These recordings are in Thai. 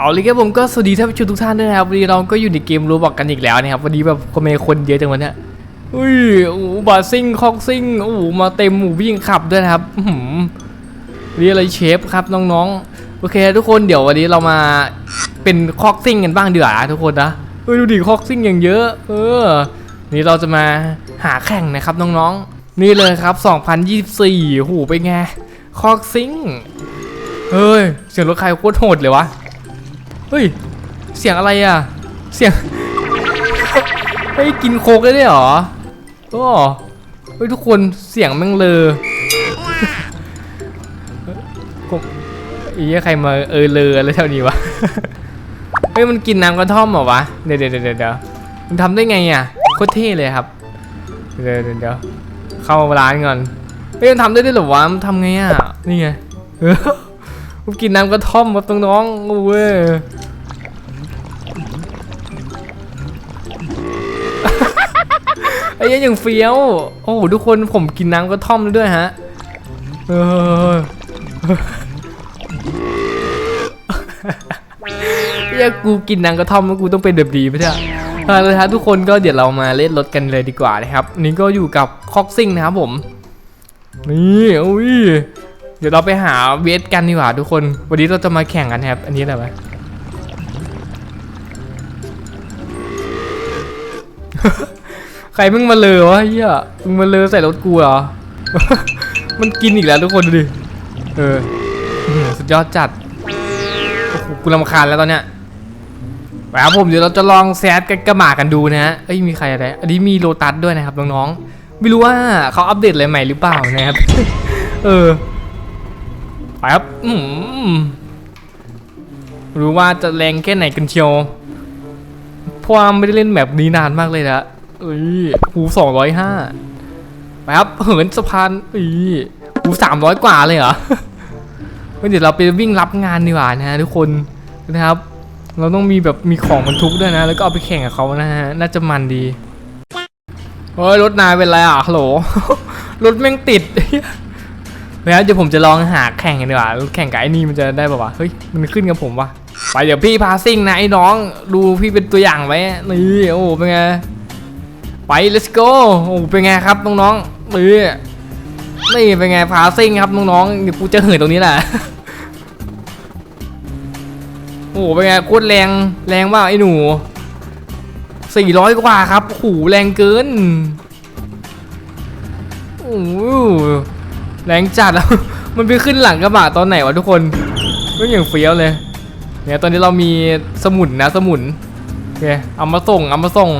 เอาเลยครับผมก็สวัสดีท่านผู้ชมทุกท่านด้วยนะครับวันนี้เราก็อยู่ในเกมรูบอกกันอีกแล้วนะครับวันนี้แบบคนเมคนเยอะจังวันเนี้ยอุ้ยโอ้โหบาซิ่งคอกซิ่งโอ้โหมาเต็มหมู่วิ่งขับด้วยนะครับอื้อหือเรียกอะไรเชฟครับน้องๆโอเค ทุกคนเดี๋ยววันนี้เรามาเป็นคอกซิ่งกันบ้างเดีกว่าทุกคนนะเฮ้ยดูดิคอกซิ่งอย่างเยอะ เออ นี่เราจะมาหาแข่งนะครับน้องๆ นี่เลยครับ 2024โอ้โหเป็นไงคอกซิ่งเฮ้ยเสียงรถใครโคตรโหดเลยวะ เฮ้ย เสียงอะไรอะ เสียงเฮ้ยกินโคกได้ด้วยหรอโอ้เฮ้ยทุกคนเสียงแม่งเลอผมอีใครมาเออเลออะไรเท่านี้วะ เฮ้ยมันกินน้ำกระท่อมเหรอวะ เดี๋ยวเดี๋ยวเดี๋ยวเดี๋ยวมันทำได้ไงอะโคตรเท่เลยครับ เดี๋ยวเดี๋ยวเข้าร้านก่อนเฮ้ยมันทำได้ด้วยหรอวะมันทำไงอะ นี่ไงเออผมกินน้ำกระท่อมมาตรงน้องๆโอ้เว้ย ไอ้เหี้ยังเฟี้ยว โอ้โหทุกคนผมกินน้ำกระท่อมด้วยฮะเออเยกกูกินน้ำกระท่อมแล้วกูต้องเป็นแบบดีไม่ใช่เอาละครับทุกคนก็เดี๋ยวเรามาเล่นรถกันเลยดีกว่านะครับ นี่ก็อยู่กับคอกซิ่งนะครับผม นี่อุ้ยเดี๋ยวเราไปหาเวทกันดีกว่าทุกคน วันนี้เราจะมาแข่งกันครับ อันนี้อะไรวะ รมึงมาเลอวะเฮียมึงมาเลอใส่รถกูเหรอ มันกินอีกแล้วทุกคนดูดิ เออ สุดยอดจัดโอ้โหกูรำคาญแล้วตอนเนี้ยไปครับผมเดี๋ยวเราจะลองแซดกันกระหมากันดูนะฮะ เอ้ยมีใครอะไร อันนี้มีโลตัสด้วยนะครับน้องๆ ไม่รู้ว่าเขาอัปเดตอะไรใหม่หรือเปล่านะครับ เออ ไปครับ อืมรู้ว่าจะแรงแค่ไหนกันเชียวเพราะว่าไม่ได้เล่นแบบนี้นานมากเลยนะ เอ้ยหูสองร้อยห้าไปครับเหินสะพานอีหูสามร้อยกว่าเลยเหรอเฮ้ยเดี๋ยวเราไปวิ่งรับงานดีกว่านะฮะทุกคนนะครับ เราต้องมีแบบมีของบรรทุกด้วยนะ แล้วก็เอาไปแข่งกับเขานะฮะน่าจะมันดีเฮ้ยรถนายเป็นไรอะฮัลโหลรถแม่งติดแล้วเดี๋ยวผมจะลองหาแข่งกันดีกว่าแข่งกับไอ้นี่มันจะได้ป่าวะเฮ้ยมันขึ้นกับผมวะไปเดี๋ยวพี่พาซิ่งนะไอ้น้อง ดูพี่เป็นตัวอย่างไว้นี่โอ้โหเป็นไง ไป let's go โอ้เป็นไงครับน้องๆนี่นี่เป็นไงพาซิ่งครับน้องๆเดี๋ยวกูจะเหินตรงนี้แหละโอ้โหเป็นไงโคตรแรงแรงว่าไอ้หนูสี่ร้อยกว่าครับโอ้โหแรงเกินโอ้โหแรงจัดแล้ว มันไปขึ้นหลังกระบะตอนไหนวะทุกคนก็อย่างเฟี้ยวเลย เนี่ยตอนนี้เรามีสมุนนะสมุนโอเคเอามาส่งเอามาส่ง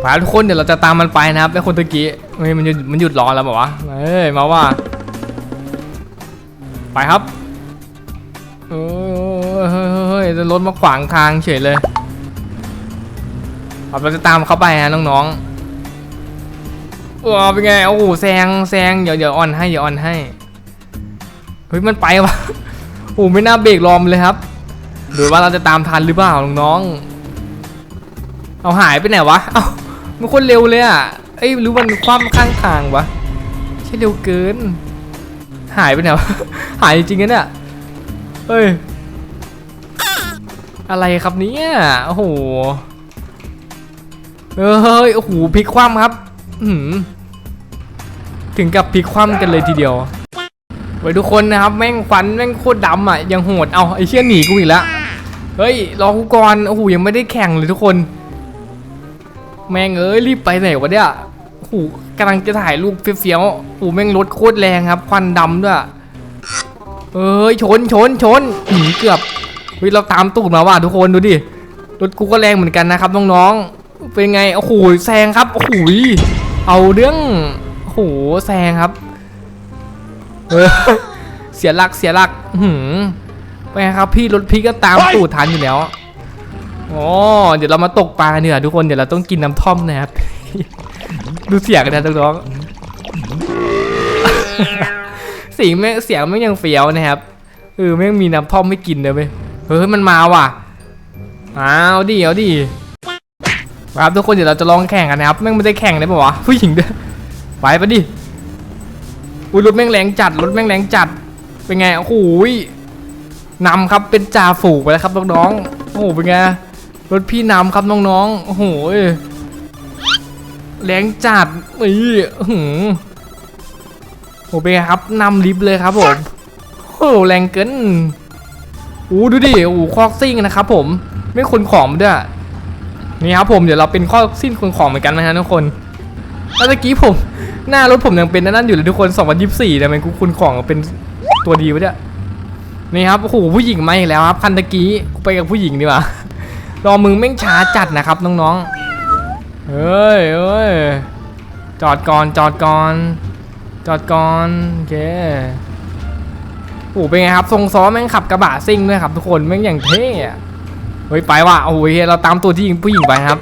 ไปทุกคนเดี๋ยวเราจะตามมันไปนะครับไอ้คนตะกี้เฮ้ยมันหยุดมันหยุดรอแล้วบอกว่าเอ้ยมาว่า ไปครับเออเฮ้ยจะรถมาขวางทางเฉยเลยเราจะตามเขาไปฮะน้องๆว้าเป็นไงโอ้โหแซงแซงเดี๋ยวเดี๋ยวอ่อนให้เดี๋ยวอ่อนให้เฮ้ยมันไปวะโอ้ไม่น่าเบรกรอมเลยครับหรือว่าเราจะตามทันหรือเปล่าน้องๆ เอาหายไปไหนวะ เอามันคนเร็วเลยอะเอ้ยรือมันคว่ำข้างทางวะใช่เร็วเกิน หายไปไหนวะ หายจริงๆนะเนี่ยเฮ้ย อะไรครับเนี่ยโอ้โหเฮ้ย โอ้โหพลิกคว่ำครับ อืถึงกับพลิกคว่ำกันเลยทีเดียว ไว้ทุกคนนะครับ แม่งควันแม่งโคตรดำอะ ยังโหด เอาไอ้เชี่ยหนีกูอีกแล้ว เฮ้ย รอกูก่อน โอ้โห ยังไม่ได้แข่งเลยทุกคน แม่งเอ้ยรีบไปไหนวะเนี่ยโอ้โหกำลังจะถ่ายรูปเฟี้ยวๆโอ้โหแม่งรถโคตรแรงครับ ควันดำด้วย เอ้ยชนชนชนหนีเกือบเฮ้ยเราตามตูดมาว่ะทุกคนดูดิ รถกูก็แรงเหมือนกันนะครับน้องๆ เป็นไง โอ้โหแซงครับ โอ้โหเอาเรื่อง โอ้โหแซงครับ เออเสียหลักเสียหลักหืมเป็นไงครับพี่รถพี่ก็ตามตูดทันอยู่แล้ว อ๋อเดี๋ยวเรามาตกปลาเนี่ยทุกคนเดี๋ยวเราต้องกินน้ำท่อมนะครับ ดูเสียงกันนะน้องๆเสียงแม่งเสียงแม่งยังเฟี้ยวนะครับเออแม่งมีน้ำท่อมให้กินเลยเว้ยเฮ้ยมันมาว่ะเอาดิเอาดิครับทุกคนเดี๋ยวเราจะลองแข่งกันนะครับแม่งไม่ได้แข่งได้ปะวะผู้หญิงด้วยไปปะดิอุ้ยรถแม่งแรงจัดรถแม่งแรงจัดเป็นไงโอ้โหยนำครับเป็นจ่าฝูงไปแล้วครับน้องๆโอ้โหเป็นไง รถพี่นำครับน้องๆ โอ้โหแรงจัดนี่หือโอเป็นไงครับนำลิฟต์เลยครับผมโอ้แรงเกินโอ้ดูดิโอ้คอกซิ่งนะครับผมไม่คนของด้วยนี่ครับผมเดี๋ยวเราเป็นข้อสิ้นคนของเหมือนกันนะฮะทุกคนแล้วเมื่อกี้ผมหน้ารถผมยังเป็นนั่นอยู่เลยทุกคน2024แต่มันกูคุณของเป็นตัวดีวะเนี่ยนี่ครับโอ้โหผู้หญิงมาอีกแล้วครับคันตะกี้ไปกับผู้หญิงดีกว่า รอมึงแม่งช้าจัดนะครับน้องๆเฮ้ยเฮ้ยจอดก่อนจอดก่อน จอดก่อนโอเคโอ้โหเป็นไงครับทรงซ้อแม่งขับกระบะซิ่งด้วยครับทุกคนแม่งอย่างเท่อะเฮ้ยไปว่ะโอ้โหเฮ้ยเราตามตัวที่ยิงผู้หญิงไปครับ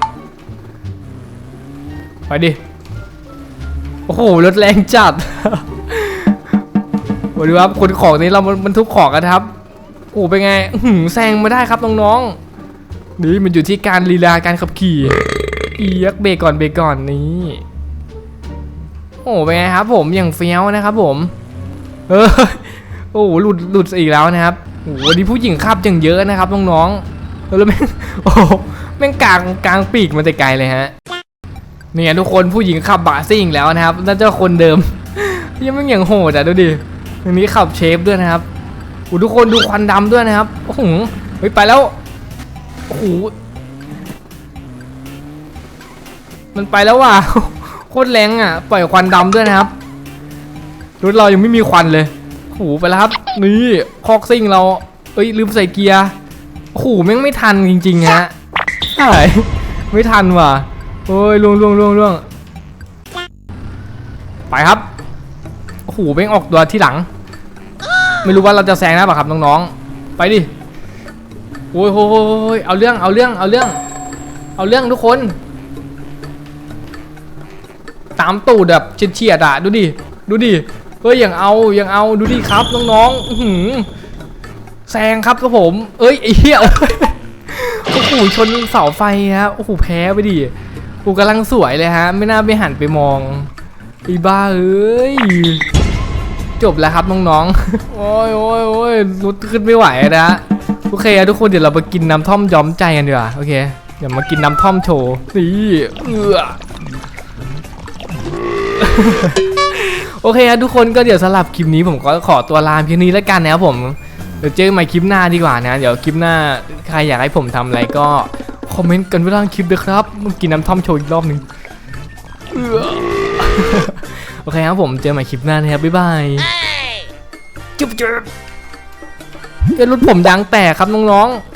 ไปดิโอ้โหรถแรงจัดโอ้ดูครับคนของนี้เราบรรทุกของกันครับโอ้เป็นไงหือแซงมาได้ครับน้องๆ นี่มันอยู่ที่การลีลาการขับขี่เอียกเบรกก่อนเบรกก่อนนี่โอ้เป็นไงครับ ผมอย่างเฟี้ยวนะครับ ผม เออโอ้โหหลุดหลุดอีกแล้วนะครับโอ้วันนี้ผู้หญิงขับอย่างเยอะนะครับน้องๆแล้วแม่งโอ้แม่งกลางกลางปีกมาแต่ไกลเลยฮะเนี่ยทุกคนผู้หญิงขับบะซิ่งแล้วนะครับน่าจะคนเดิมยังไม่อย่างโหดอะดูดิตรงนี้ขับเชฟด้วยนะครับโอ้ทุกคนดูควันดำด้วยนะครับโอ้โหไปแล้ว โอ้โหมันไปแล้วว่ะโคตรแรงอะ ปล่อยควันดำด้วยนะครับรถเรายังไม่มีควันเลยโอ้โหไปแล้วครับนี่คอกซิ่งเรา เอ้ยลืมใส่เกียร์โอ้โหแม่งไม่ทันจริงๆฮะใช่ไม่ทันว่ะโอ้ยล่วงล่วงล่วงล่วงไปครับโอ้โหเบ้งออกตัวที่หลัง ไม่รู้ว่าเราจะแซงได้ป่ะครับน้องๆไปดิ โอ้ยโอ้ยโอ้ยเอาเรื่องเอาเรื่องเอาเรื่อง เอาเรื่องทุกคน ตามตูดแบบเฉียดๆอะดูดิดูดิเฮ้ยอย่างเอาอย่างเอาดูดิครับน้องน้อหือแซงครับครับผม เอ้ยไอ้เหี้ยโอ้โหชนเสาไฟฮะโอ้โหแพ้ไปดิกูกำลังสวยเลยฮะ ไม่น่าไปหันไปมองอีบ้าเอ้ยจบแล้วครับน้องๆ โอ้ยโอ้ยโอ้ยรุดขึ้นไม่ไหวนะโอเคอะทุกคนเดี๋ยวเราไปกินน้ำท่อมย้อมใจกันดีกว่าโอเคเดี๋ยวมากินน้ำท่อมโชว์นี่เอือโอเคครับทุกคนก็เดี๋ยวสำหรับคลิปนี้ผมก็ขอตัวลาเพียงนี้แล้วกันนะครับผมเดี๋ยวเจอกันใหม่คลิปหน้าดีกว่านะ เดี๋ยวคลิปหน้าใครอยากให้ผมทำอะไรก็คอมเมนต์กันไว้ล่างคลิปด้วยครับมากินน้ำท่อมโชว์อีกรอบหนึ่งเอื้อโอเคครับผมเจอกันใหม่คลิปหน้านะครับ บ๊ายบายจุ๊บจุ๊บ เดี๋ยวรถผมดังแตกครับน้องๆ